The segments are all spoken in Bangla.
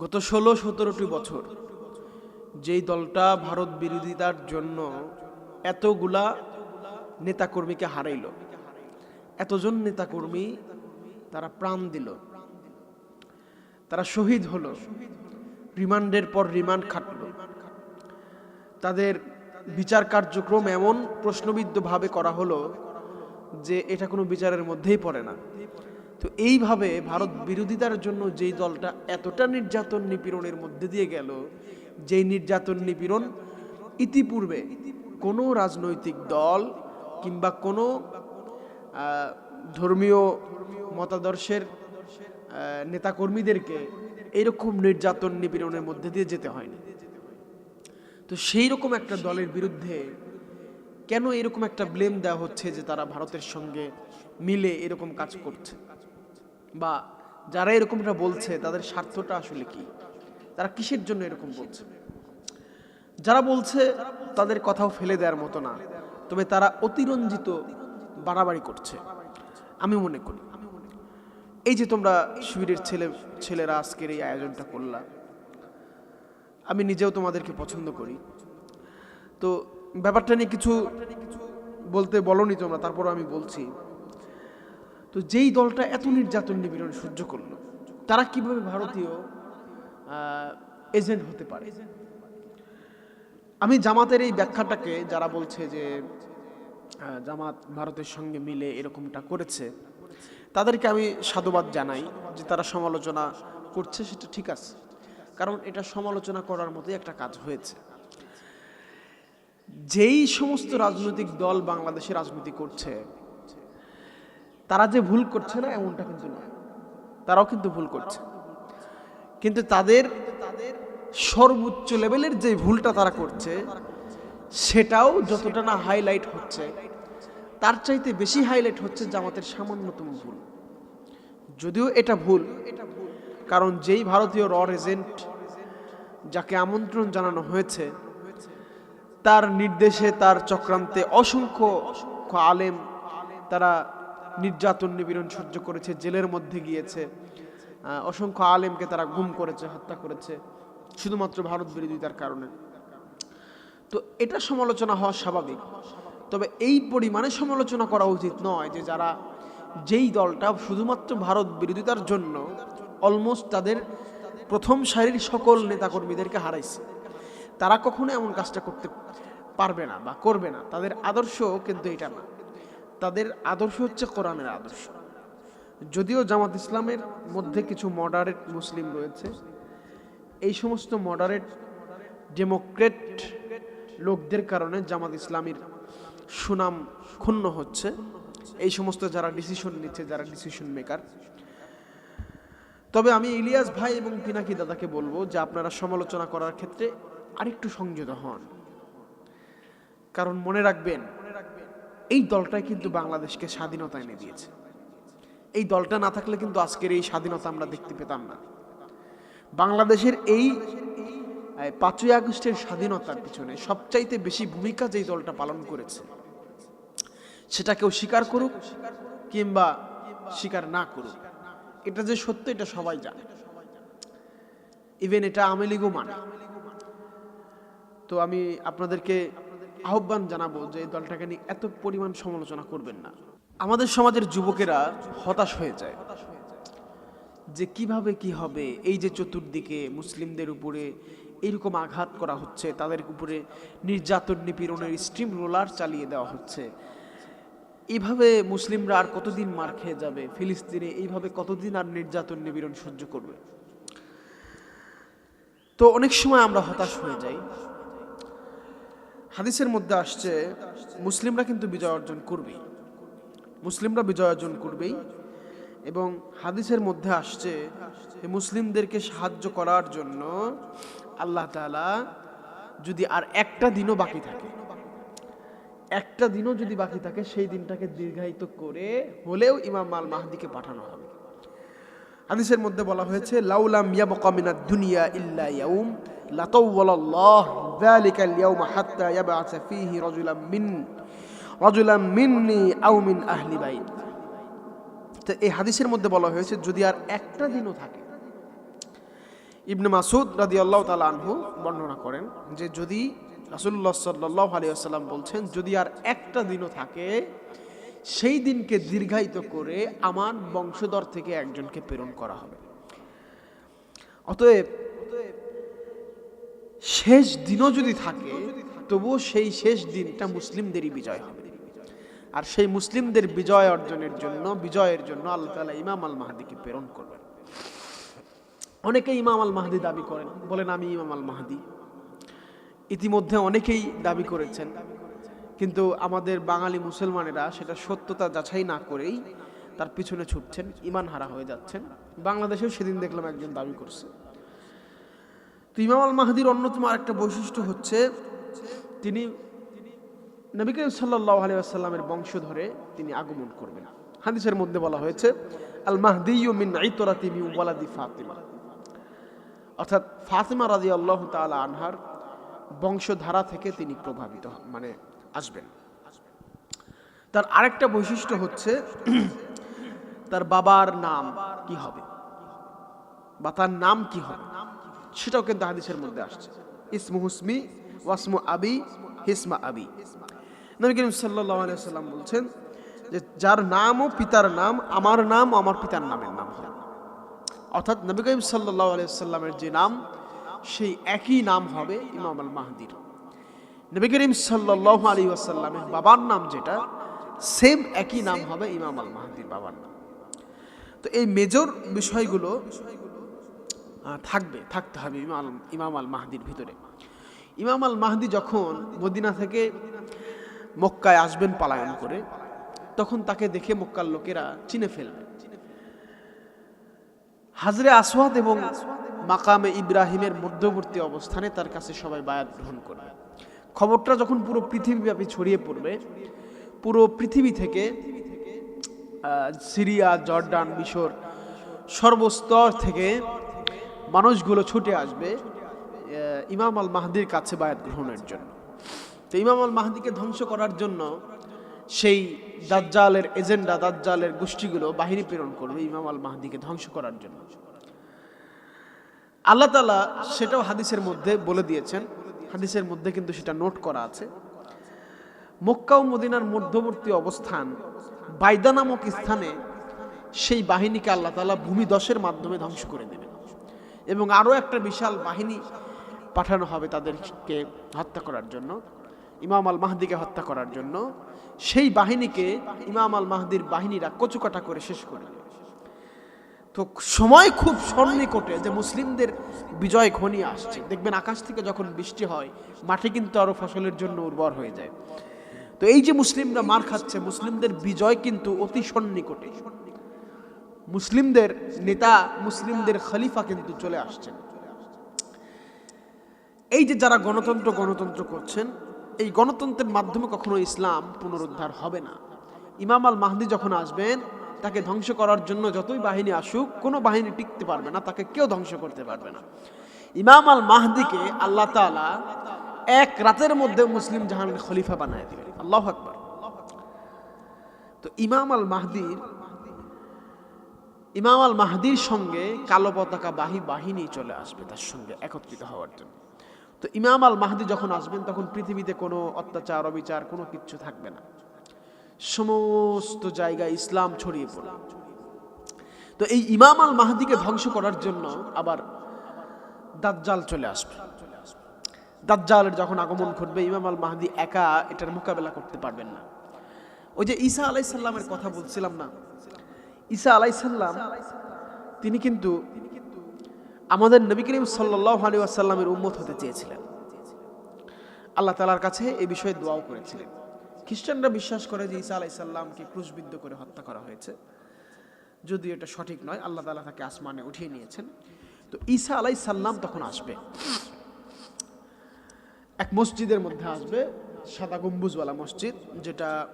গত ষোলো সতেরোটি বছর যেই দলটা ভারত বিরোধিতার জন্য এতগুলা নেতাকর্মীকে হারাইল, এতজন নেতাকর্মী তারা প্রাণ দিল, তারা শহীদ হলো, রিমান্ডের পর রিমান্ড খাটল। তাদের বিচার কার্যক্রম এমন প্রশ্নবিদ্ধভাবে করা হলো যে এটা কোনো বিচারের মধ্যেই পড়ে না। তো এইভাবে ভারত বিরোধিতার জন্য যেই দলটা এতটা নির্যাতন নিপীড়নের মধ্যে দিয়ে গেল, যেই নির্যাতন নিপীড়ন ইতিপূর্বে কোনো রাজনৈতিক দল কিংবা কোনো ধর্মীয় মতাদর্শের নেতাকর্মীদেরকে এইরকম নির্যাতন নিপীড়নের মধ্যে দিয়ে যেতে হয়নি। তো সেই রকম একটা দলের বিরুদ্ধে কেন এরকম একটা ব্লেম দেওয়া হচ্ছে যে তারা ভারতের সঙ্গে মিলে এরকম কাজ করছে? বা যারা এরকমটা বলছে, তাদের স্বার্থটা আসলে কি? তারা কিসের জন্য এরকম বলছে? যারা বলছে, তাদের কথাও ফেলে দেওয়ার মতো না। তবে তারা অতিরঞ্জিত বাড়াবাড়ি করছে, আমি মনে করি। এই যে তোমরা শিবিরের ছেলে, ছেলেরা আজকের এই আয়োজনটা করলা, আমি নিজেও তোমাদেরকে পছন্দ করি। তো ব্যাপারটা নিয়ে কিছু বলতে বলনি তোমরা, তারপরও আমি বলছি। তো যেই দলটা এত নির্যাতন নিপীড়ন সহ্য করল, তারা কীভাবে ভারতীয় এজেন্ট হতে পারে? আমি জামাতের এই ব্যাখ্যাটাকে যারা বলছে যে জামাত ভারতের সঙ্গে মিলে এরকমটা করেছে, তাদেরকে আমি সাধুবাদ জানাই যে তারা সমালোচনা করছে, সেটা ঠিক আছে। কারণ এটা সমালোচনা করার মতোই একটা কাজ হয়েছে। যেই সমস্ত রাজনৈতিক দল বাংলাদেশে রাজনীতি করছে তারা যে ভুল করছে না, এমনটা কিন্তু নয়। তারাও কিন্তু ভুল করছে। কিন্তু তাদের তাদের সর্বোচ্চ লেভেলের যে ভুলটা তারা করছে, সেটাও যতটা না হাইলাইট হচ্ছে, তার চাইতে বেশি হাইলাইট হচ্ছে জামাতের সামান্যতম ভুল। যদিও এটা ভুল, কারণ যেই ভারতীয় র এজেন্ট যাকে আমন্ত্রণ জানানো হয়েছে, তার নির্দেশে, তার চক্রান্তে অসংখ্য অসংখ্য আলেম তারা নির্যাতন, নিপীড়ন সহ্য করেছে, জেলের মধ্যে গিয়েছে। অসংখ্য আলেমকে তারা গুম করেছে, হত্যা করেছে, শুধুমাত্র ভারত বিরোধিতার কারণে। তো এটা সমালোচনা হওয়া স্বাভাবিক। তবে এই পরিমাণে সমালোচনা করা উচিত নয় যে যারা যেই দলটা শুধুমাত্র ভারত বিরোধিতার জন্য অলমোস্ট তাদের প্রথম সারির সকল নেতাকর্মীদেরকে হারাইছে। তারা কখনো এমন কাজটা করতে পারবে না বা করবে না। তাদের আদর্শ কিন্তু এটা না। তাদের আদর্শ হচ্ছে কোরআনের আদর্শ। যদিও জামাত ইসলামের মধ্যে কিছু মডারেট মুসলিম রয়েছে, এই সমস্ত মডারেট ডেমোক্রেট লোকদের কারণে জামাত ইসলামীর সুনাম ক্ষুণ্ণ হচ্ছে। এই সমস্ত যারা ডিসিশন নিচ্ছে, যারা ডিসিশন মেকার তবে আমি ইলিয়াস ভাই এবং পিনাকি দাদাকে বলব যে আপনারা সমালোচনা করার ক্ষেত্রে আরেকটু সংযত হন। কারণ মনে রাখবেন এই দলটাই কিন্তু বাংলাদেশকে স্বাধীনতা এনে দিয়েছে। এই দলটা না থাকলে কিন্তু আজকের এই স্বাধীনতা আমরা দেখতে পেতাম না। বাংলাদেশের এই পাঁচই আগস্টের স্বাধীনতার পিছনে সবচাইতে বেশি ভূমিকা যেই দলটা পালন করেছে সেটা কেউ স্বীকার করুক কিংবা স্বীকার না করুক। এটা যে সত্য, এটা সবাই জানে। ইভেন এটা আমেলিগো মানে। তো আমি আপনাদেরকে আহ্বান জানাব যে এই দলটাকে নিয়ে এত পরিমাণ সমালোচনা করবেন না। আমাদের সমাজের যুবকেরা হতাশ হয়ে যায় যে কীভাবে কি হবে, এই যে চতুর্দিকে মুসলিমদের উপরে এইরকম আঘাত করা হচ্ছে, তাদের উপরে নির্যাতন, নিপীড়নের স্ট্রিম রোলার চালিয়ে দেওয়া হচ্ছে। এভাবে মুসলিমরা আর কতদিন মার খেয়ে যাবে? ফিলিস্তিনে এইভাবে কতদিন আর নির্যাতন, নিপীড়ন সহ্য করবে? তো অনেক সময় আমরা হতাশ হয়ে যাই। হাদিসের মধ্যে আসছে, মুসলিমরা কিন্তু বিজয় অর্জন করবেই। মুসলিমরা বিজয় অর্জন করবেই এবং হাদিসের মধ্যে আসছে মুসলিমদেরকে সাহায্য করার জন্য আল্লাহ তালা যদি আর একটা দিনও বাকি থাকে, একটা দিনও যদি বাকি থাকে, সেই দিনটাকে দীর্ঘায়িত করে হলেও ইমাম মাল মাহদিকে পাঠানো হবে। হাদিসের মধ্যে বলা হয়েছে লাউলাম ইয়াবকা মিনাদ দুনিয়া ইল্লা ইয়াউম লাতাওয়ালাল্লাহ যালিকা আল-ইয়াউম হাত্তা ইয়াবআসা ফীহি রাজুলাম মিন, রাজুলাম মিন্নি আও মিন আহলি বাইত। তো এই হাদিসের মধ্যে বলা হয়েছে, যদি আর একটা দিনও থাকে, ইবনে মাসুদ রাদি আল্লাহ তালা আনহু বর্ণনা করেন যে যদি রাসুল্লাহ সাল্লাহ আলী আসাল্লাম বলছেন, যদি আর একটা দিনও থাকে, সেই দিনকে দীর্ঘায়িত করে আমার বংশধর থেকে একজনকে প্রেরণ করা হবে। অতএব শেষ দিনও যদি থাকে তবুও সেই শেষ দিনটা মুসলিমদেরই বিজয় হবে। আর সেই মুসলিমদের বিজয় অর্জনের জন্য বিজয়ের জন্য আল্লাহ তালা ইমাম আল মাহাদিকে প্রেরণ করবেন। অনেকে ইমাম আল মাহাদি দাবি করেন বলেন আমি ইমাম আল মাহাদি ইতিমধ্যে অনেকেই দাবি করেছেন। কিন্তু আমাদের বাঙালি মুসলমানেরা সেটা সত্যতা যাচাই না করেই তার পিছনে ছুটছেন ইমান হারা হয়ে যাচ্ছেন। বাংলাদেশেও সেদিন দেখলাম একজন দাবি করছে। তো ইমাম আল মাহাদির অন্যতম আরেকটা বৈশিষ্ট্য হচ্ছে তিনি নবী করিম সাল্লাহ আলী আসাল্লামের বংশ ধরে তিনি আগমন করবেন। হাদিসের মধ্যে বলা হয়েছে, আল মাহদিউ মিন আইতরাতি মি ওয়ালাদি ফাতিমা। অর্থাৎ ফাতিমা রাজি আল্লাহ তাআলা আনহার বংশধারা থেকে তিনি প্রভাবিত মানে আসবেন। তার আরেকটা বৈশিষ্ট্য হচ্ছে, তার বাবার নাম কি হবে? বা তার নাম কি হবে? সেটাও কিন্তু হাদিসের মধ্যে আসছে। ইসমু হুসমি ওয়াসমু আবি, হিসমা আবি। নবী করিম সাল্লাল্লাহু আলাইহি সাল্লাম বলছেন যে, যার নাম ও পিতার নাম, আমার নাম আমার পিতার নামের নাম অর্থাৎ নবী করিম সাল্লাহ আলাইহি সাল্লামের যে নাম, সেই একই নাম হবে ইমাম আল মাহদির। নবী করিম সাল্লাহ আলাইহি ওয়াসাল্লামের বাবার নাম যেটা, সেম একই নাম হবে ইমাম আল মাহদির বাবার নাম। তো এই মেজর বিষয়গুলো থাকবে, থাকতে হবে ইমাম ইমাম আল মাহদির ভিতরে। ইমাম আল মাহদি যখন মদিনা থেকে মক্কায় আসবেন পালায়ন করে, তখন তাকে দেখে মক্কার লোকেরা চিনে ফেলবে। হাজরে আসওয়াদ এবং মাকামে ইব্রাহিমের মধ্যবর্তী অবস্থানে তার কাছে সবাই বায়াত গ্রহণ করবে। খবরটা যখন পুরো পৃথিবীব্যাপী ছড়িয়ে পড়বে, পুরো পৃথিবী থেকে সিরিয়া, জর্ডান, মিশর সর্বস্তর থেকে মানুষগুলো ছুটে আসবে ইমাম আল মাহদির কাছে বায়াত গ্রহণের জন্য। তো ইমাম আল মাহদিকে ধ্বংস করার জন্য সেই দাজ্জালের এজেন্ডা, দাজ্জালের গোষ্ঠীগুলো বাহিনী প্রেরণ করবে ইমাম আল মাহদিকে ধ্বংস করার জন্য। আল্লাহ তালা সেটাও হাদিসের মধ্যে বলে দিয়েছেন। হাদিসের মধ্যে কিন্তু সেটা নোট করা আছে। মক্কা ও মদিনার মধ্যবর্তী অবস্থান বাইদা নামক স্থানে সেই বাহিনীকে আল্লাহ তালা ভূমিদশের মাধ্যমে ধ্বংস করে দেবেন এবং আরও একটা বিশাল বাহিনী পাঠানো হবে তাদেরকে হত্যা করার জন্য, ইমাম আল মাহদিকে হত্যা করার জন্য। সেই বাহিনীকে ইমাম আল মাহদির বাহিনীরা কচুকাটা করে শেষ করে তো সময় খুব সন্নিকটে যে মুসলিমদের বিজয় ঘনিয়ে আসছে। দেখবেন আকাশ থেকে যখন বৃষ্টি হয় মাটি কিন্তু আরও ফসলের জন্য উর্বর হয়ে যায়। তো এই যে মুসলিমরা মার খাচ্ছে, মুসলিমদের বিজয় কিন্তু অতি সন্নিকটে। মুসলিমদের নেতা, মুসলিমদের খলিফা কিন্তু চলে আসছেন এই যে যারা গণতন্ত্র গণতন্ত্র করছেন, এই গণতন্ত্রের মাধ্যমে কখনো ইসলাম পুনরুদ্ধার হবে না। ইমাম আল মাহদি যখন আসবেন, তাকে ধ্বংস করার জন্য যতই বাহিনী আসুক, কোনো বাহিনী টিকতে পারবে না, তাকে কেউ ধ্বংস করতে পারবে না। ইমাম আল মাহদিকে আল্লাহ তাআলা এক রাতের মধ্যে মুসলিম জাহানের খলিফা বানায় দিবেন আল্লাহ আকবার। তো ইমাম আল মাহদির ইমাম আল মাহদির সঙ্গে কালো পতাকা বাহী বাহিনী চলে আসবে তার সঙ্গে একত্রিত হওয়ার জন্য। তো ইমাম আল মাহদি যখন আসবেন, তখন পৃথিবীতে কোনো অত্যাচার, অবিচার কোনো কিচ্ছু থাকবে না। সমস্ত জায়গায় ইসলাম ছড়িয়ে পড়ে তো এই ইমাম আল মাহদিকে ধ্বংস করার জন্য আবার দাজ্জাল চলে আসবে। দাজ্জালের যখন আগমন ঘটবে, ইমাম আল মাহদি একা এটার মোকাবেলা করতে পারবেন না। ওই যে ঈসা আলাইসাল্লামের কথা বলছিলাম না ঈসা আলাইসাল্লাম তিনি কিন্তু আমাদের নবী করিম সাল্লাহ আলী আসাল্লামের উম্মত হতে চেয়েছিলেন। আল্লাহ তালার কাছে এই বিষয়ে দোয়াও করেছিলেন। খ্রিস্টানরা বিশ্বাস করে যে ঈসা আলাইসাল্লামকে ক্রুশবিদ্ধ করে হত্যা করা হয়েছে। যদিও এটা সঠিক নয় আল্লাহ তালা তাকে আসমানে উঠিয়ে নিয়েছেন। তো ঈসা আলাইসাল্লাম তখন আসবে। এক মসজিদের মধ্যে আসবে সাদা গম্বুজওয়ালা মসজিদ যেটা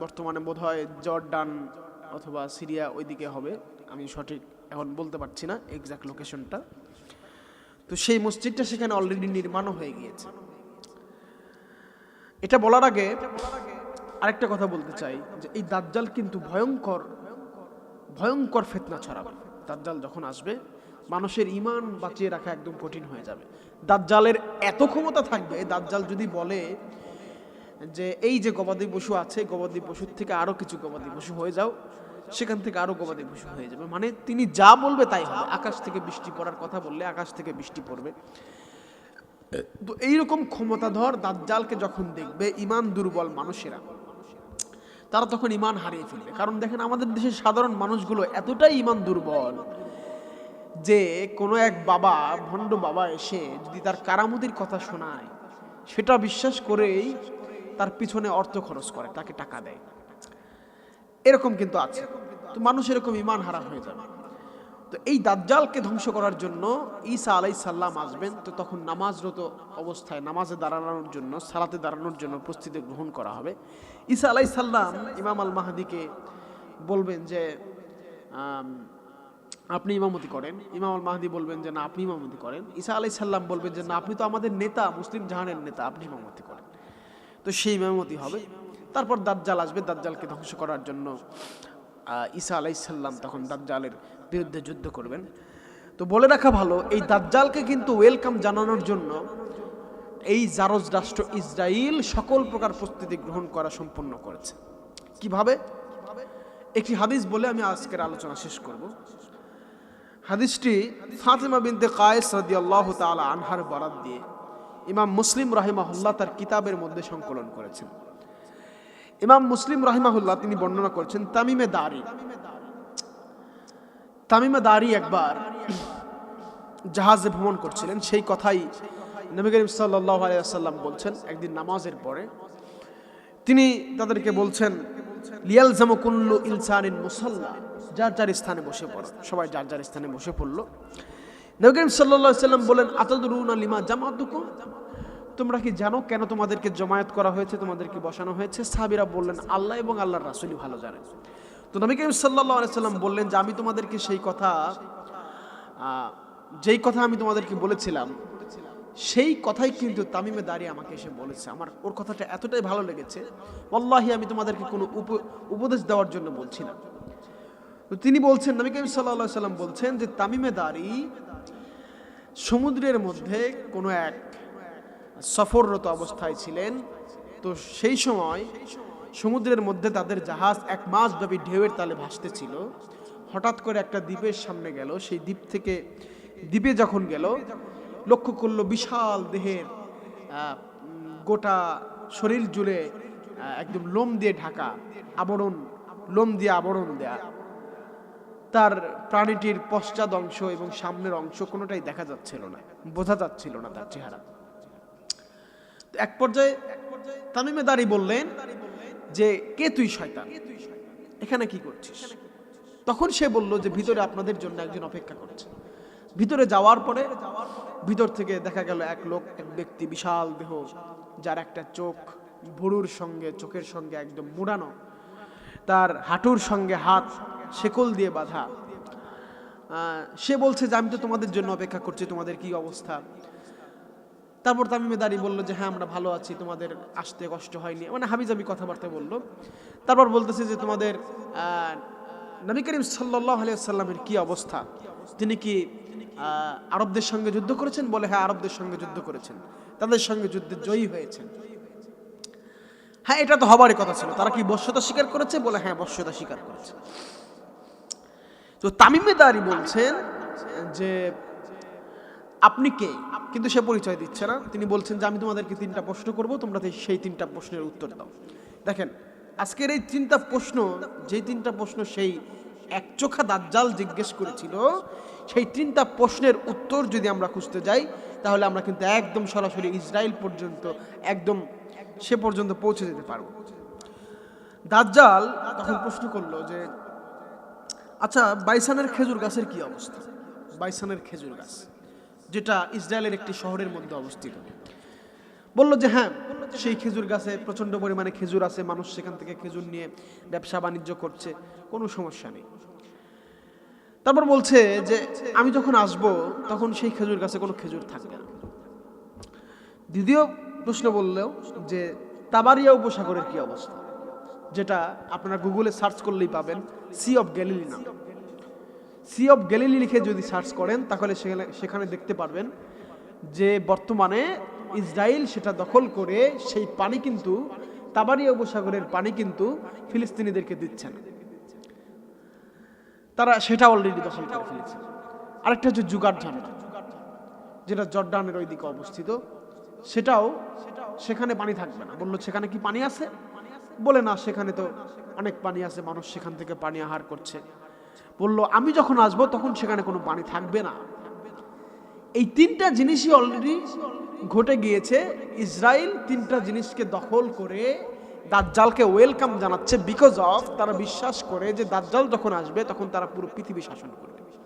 বর্তমানে বোধ হয় জর্ডান অথবা সিরিয়া ওইদিকে হবে। আমি সঠিক এখন বলতে পারছি না এক্সাক্ট লোকেশনটা তো সেই মসজিদটা সেখানে অলরেডি নির্মাণও হয়ে গিয়েছে। এটা বলার আগে আরেকটা কথা বলতে চাই, যে এই দাজ্জাল কিন্তু ভয়ঙ্কর ভয়ঙ্কর ফেতনা ছড়াবে। দাজ্জাল যখন আসবে, মানুষের ইমান বাঁচিয়ে রাখা একদম কঠিন হয়ে যাবে। দাজ্জালের এত ক্ষমতা থাকবে দাজ্জাল যদি বলে যে এই যে গবাদি পশু আছে, গবাদি পশুর থেকে আরও কিছু গবাদি পশু হয়ে যাও, সেখান থেকে আরও গবাদি পশু হয়ে যাবে। মানে তিনি যা বলবে তাই হবে। আকাশ থেকে বৃষ্টি পড়ার কথা বললে আকাশ থেকে বৃষ্টি পড়বে। তো এইরকম ক্ষমতাধর দাজ্জালকে যখন দেখবে, ইমান দুর্বল মানুষেরা, তারা তখন ইমান হারিয়ে ফেলবে। কারণ দেখেন, আমাদের দেশের সাধারণ মানুষগুলো এতটাই ইমান দুর্বল যে কোনো এক বাবা, ভণ্ড বাবা এসে যদি তার কারামতির কথা শোনায়, সেটা বিশ্বাস করেই তার পিছনে অর্থ খরচ করে, তাকে টাকা দেয়। এরকম কিন্তু আছে। তো মানুষ এরকম ইমান হারা হয়ে যাবে তো এই দাজ্জালকে ধ্বংস করার জন্য ঈসা আলাই সাল্লাম আসবেন, তো তখন নামাজরত অবস্থায়, নামাজে দাঁড়ানোর জন্য, সালাতে দাঁড়ানোর জন্য প্রস্তুতি গ্রহণ করা হবে। ঈসা আলাই সাল্লাম ইমাম আল মাহাদিকে বলবেন যে আপনি ইমামতি করেন। ইমাম আল মাহাদি বলবেন যে, না, আপনি ইমামতি করেন। ঈসা আলাই সাল্লাম বলবেন যে, না, আপনি তো আমাদের নেতা, মুসলিম জাহানের নেতা, আপনি ইমামতি করেন। তো সেই ইমামতি হবে। তারপর দাজ্জাল আসবে, দাজ্জালকে ধ্বংস করার জন্য ঈসা আলাইসাল্লাম তখন দাজ্জালের বিরুদ্ধে যুদ্ধ করবেন। তো বলে রাখা ভালো, এই দাজ্জালকে কিন্তু ওয়েলকাম জানানোর জন্য এই জারজ রাষ্ট্র ইসরায়েল সকল প্রকার প্রস্তুতি গ্রহণ করা সম্পন্ন করেছে। কীভাবে? একটি হাদিস বলে আমি আজকের আলোচনা শেষ করব। হাদিসটি ফাতেমা বিনতে কায়েস রাদিয়াল্লাহু তাআলা আনহার বরাত দিয়ে ইমাম মুসলিম রাহিমাহুল্লাহ তার কিতাবের মধ্যে সংকলন করেছেন। ইমাম মুসলিম রাহিমাহুল্লাহ তিনি বর্ণনা করেছেন, তামিমে দারি। তামিমে দারি একবার জাহাজে ভ্রমণ করছিলেন, সেই কথাই নবী করিম সাল্লাল্লাহু আলাইহি ওয়াসাল্লাম বলছেন একদিন নামাজের পরে। তিনি তাদেরকে বলছেন লিয়াল কুল্লু ইনসানিন মুসাল্লা। যার যার স্থানে বসে পড়ো, সবাই যার যার স্থানে বসে পড়ল। নবী করিম সাল্লাল্লাহু আলাইহি সাল্লাম বলেন, আতাদরুনা লিমা জামাতুকুম? তোমরা কি জানো কেন তোমাদেরকে জমায়েত করা হয়েছে, তোমাদেরকে বসানো হয়েছে? সাহাবীরা বললেন, আল্লাহ এবং আল্লাহর রাসূলই ভালো জানেন। তো নবী করিম আলাইহি সাল্লাম বললেন যে, আমি তোমাদেরকে সেই কথা যেই কথা আমি তোমাদেরকে বলেছিলাম, সেই কথাই কিন্তু তামিমে দাঁড়িয়ে আমাকে এসে বলেছে। আমার, ওর কথাটা এতটাই ভালো লেগেছে। ওল্লাহি আমি তোমাদেরকে কোনো উপ- উপদেশ দেওয়ার জন্য বলছি না। তো তিনি বলছেন, নবী করিম সাল্লাহ সাল্লাম বলছেন যে তামিমে দাঁড়ি সমুদ্রের মধ্যে কোনো এক সফররত অবস্থায় ছিলেন। তো সেই সময় সমুদ্রের মধ্যে তাদের জাহাজ এক মাস ব্যাপী ঢেউয়ের তালে ভাসতেছিল হঠাৎ করে একটা দ্বীপের সামনে গেল। সেই দ্বীপ থেকে দ্বীপে যখন গেল, লক্ষ্য করল বিশাল দেহের গোটা শরীর জুড়ে একদম লোম দিয়ে ঢাকা আবরণ, লোম দিয়ে আবরণ দেয়া। তার প্রাণীটির পশ্চাদ অংশ এবং সামনের অংশ কোনোটাই দেখা যাচ্ছিল না, বোঝা যাচ্ছিল না তার চেহারা। এক পর্যায়ে তামিমে দাঁড়ি বললেন যে, কে তুই, শয়তান? এখানে কি করছিস? তখন সে বলল যে, ভিতরে আপনাদের জন্য একজন অপেক্ষা করছে। ভিতরে যাওয়ার পরে ভিতর থেকে দেখা গেল এক লোক, এক ব্যক্তি, বিশাল দেহ, যার একটা চোখ ভুরুর সঙ্গে, চোখের সঙ্গে একদম মুড়ানো। তার হাঁটুর সঙ্গে হাত শেকল দিয়ে বাঁধা। সে বলছে যে, আমি তো তোমাদের জন্য অপেক্ষা করছি, তোমাদের কি অবস্থা? তারপর তামিমে দাঁড়িয়ে বলল যে হ্যাঁ আমরা ভালো আছি, তোমাদের আসতে কষ্ট হয়নি। মানে হাবিজাবি কথাবার্তা বলল। তারপর বলতেছে যে, তোমাদের নবী করিম সাল্লাহ সাল্লামের কি অবস্থা? তিনি কি আরবদের সঙ্গে যুদ্ধ করেছেন? বলে হ্যাঁ আরবদের সঙ্গে যুদ্ধ করেছেন। তাদের সঙ্গে যুদ্ধে জয়ী হয়েছেন। হ্যাঁ এটা তো হবারই কথা ছিল। তারা কি বশ্যতা স্বীকার করেছে? বলে হ্যাঁ বশ্যতা স্বীকার করেছে। তো তামিমে দাঁড়ি বলছেন যে, আপনি কে? কিন্তু সে পরিচয় দিচ্ছে না। তিনি বলছেন যে, আমি তোমাদেরকে তিনটা প্রশ্ন করব, তোমরা সেই তিনটা প্রশ্নের উত্তর দাও। দেখেন, আজকের এই তিনটা প্রশ্ন, যেই তিনটা প্রশ্ন সেই একচোখা দাজ্জাল জিজ্ঞেস করেছিল, সেই তিনটা প্রশ্নের উত্তর যদি আমরা খুঁজতে যাই, তাহলে আমরা কিন্তু একদম সরাসরি ইসরায়েল পর্যন্ত, একদম সে পর্যন্ত পৌঁছে যেতে পারব। দাজ্জাল তখন প্রশ্ন করল যে আচ্ছা বাইসানের খেজুর গাছের কি অবস্থা? বাইসানের খেজুর গাছ, যেটা ইসরায়েলের একটি শহরের মধ্যে অবস্থিত। বলল যে হ্যাঁ সেই খেজুর গাছে প্রচণ্ড পরিমাণে খেজুর আছে, মানুষ সেখান থেকে খেজুর নিয়ে ব্যবসা বাণিজ্য করছে, কোনো সমস্যা নেই। তারপর বলছে যে, আমি যখন আসব, তখন সেই খেজুর গাছে কোনো খেজুর থাকবে না। দ্বিতীয় প্রশ্ন বললেও যে, তাবারিয়া উপসাগরের কি অবস্থা? যেটা আপনারা গুগলে সার্চ করলেই পাবেন, সি অফ গ্যালিলি নাম। সি অফ গ্যালিলি লিখে যদি সার্চ করেন, তাহলে সেখানে সেখানে দেখতে পারবেন যে বর্তমানে ইসরায়েল সেটা দখল করে সেই পানি কিন্তু তাবারিয়া উপসাগরের পানি কিন্তু ফিলিস্তিনিদেরকে দিচ্ছে না। তারা সেটা অলরেডি দখল করে ফেলেছে। আরেকটা হচ্ছে জুগার যেটা জর্ডানের ওই দিকে অবস্থিত। সেটাও, সেখানে পানি থাকবে না। বলল, সেখানে কি পানি আছে? বলে না, সেখানে তো অনেক পানি আছে, মানুষ সেখান থেকে পানি আহার করছে। বলল, আমি যখন আসব তখন সেখানে কোনো পানি থাকবে না। এই তিনটা জিনিসই অলরেডি ঘটে গিয়েছে। ইসরায়েল তিনটা জিনিসকে দখল করে দাজ্জালকে ওয়েলকাম জানাচ্ছে বিকজ অফ তারা বিশ্বাস করে যে দাজ্জাল যখন আসবে তখন তারা পুরো পৃথিবী শাসন করবে।